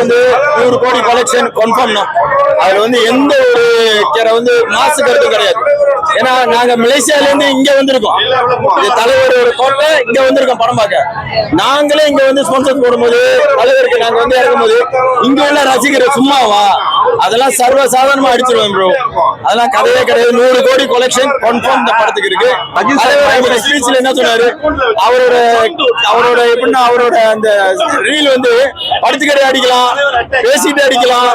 வந்து நூறு கோடி கலெக்ஷன் கன்ஃபார்ம் தான். அதுல வந்து எந்த ஒரு கேர வந்து மாசு கருத்து கிடையாது. ஏன்னா நாங்க மலேசியால இருந்து இங்க வந்திருக்கோம். தலைவர் ஒரு கோட்டை இங்க வந்திருக்கோம் படம் பார்க்க. நாங்களே இங்க வந்து ஸ்பான்சர் போடும்போது தலைவருக்கு நாங்க வந்து இறக்கும்போது இங்க உள்ள ரசிகர் சும்மாவா? அதெல்லாம் சர்வ சாதாரணமா அடிச்சிருவோம் ப்ரோ அதெல்லாம் கதையே கிடையாது. நூறு கோடி கொலெக்ஷன் கன்ஃபார்ம் இந்த படத்துக்கு இருக்கு. தலைவர் ஸ்பீச்ல என்ன சொன்னாரு? அவரோட அவரோட எப்படின்னா அவரோட அந்த ரீல் வந்து படுத்துக்கடை அடிக்கலாம் பேசிட்டு அடிக்கலாம்.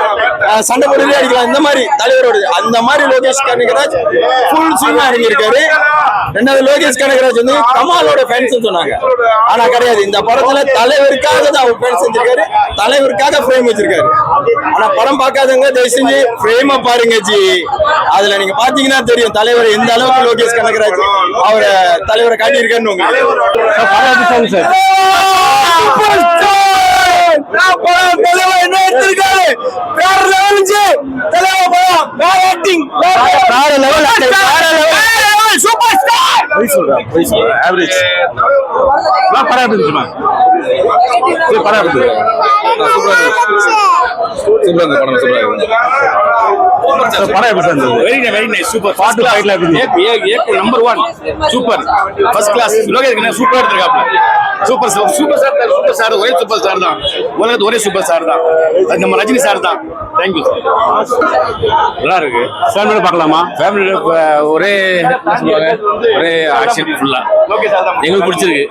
சண்டை போட்டுட்டே அடிக்கலாம். இந்த மாதிரி தலைவரோட. அந்த மாதிரி லோகேஷ் கனகராஜ் ஃபுல் ஸ்விங்கா இறங்கியிருக்காரு. ரெண்டாவது லோகேஷ் கனகராஜ் வந்து கமாலோட ஃபேன்ஸ் சொன்னாங்க. ஆனா கிடையாது. இந்த படத்துல தலைவருக்காக தான் அவர் ஃபேன் செஞ்சிருக்காரு தலைவருக்காக ஃப்ரேம் வச்சிருக்காரு. ஆனா படம் பார்க்காதவங்க தயவு செஞ்சு ஃப்ரேம பாருங்க ஜி. அதுல நீங்க பாத்தீங்கன்னா தெரியும். தலைவர் எந்த அளவுக்கு லோகேஷ் கனகராஜ் அவரை தலைவரை காட்டியிருக்காருன்னு உங்களுக்கு சார் தலைவர் என்ன எடுத்திருக்காரு வேற லெவல் ஜி தலைவர் படம் வேற ஆக்டிங் வேற லெவல் வேற லெவல் சூப்பர் ஸ்டார் போய் சொல்றேன் போய் சொல்றேன் ஆவரேஜ் படம் எப்படி இருந்துச்சுமா படம் எப்படி படம் எப்படி இருந்தது? Very nice very nice super பாட்டு ஃபைட்ல எப்படி? இருந்துச்சு? Number one super first class Lokesh super எடுத்திருக்காப்ல. Super sir super sir super sir ஒரே சூப்பர் ஸ்டார் தான். உலகத்து ஒரே சூப்பர் ஸ்டார் தான். அது நம்ம ரஜினி சார் தான். தேங்க்யூ நல்லா இருக்கு. ஃபேமிலியோட பார்க்கலாமா? ஃபேமிலியோட ஒரே ஒரே ஆக்ஷன் ஃபுல்லா எங்களுக்கு பிடிச்சிருக்கு.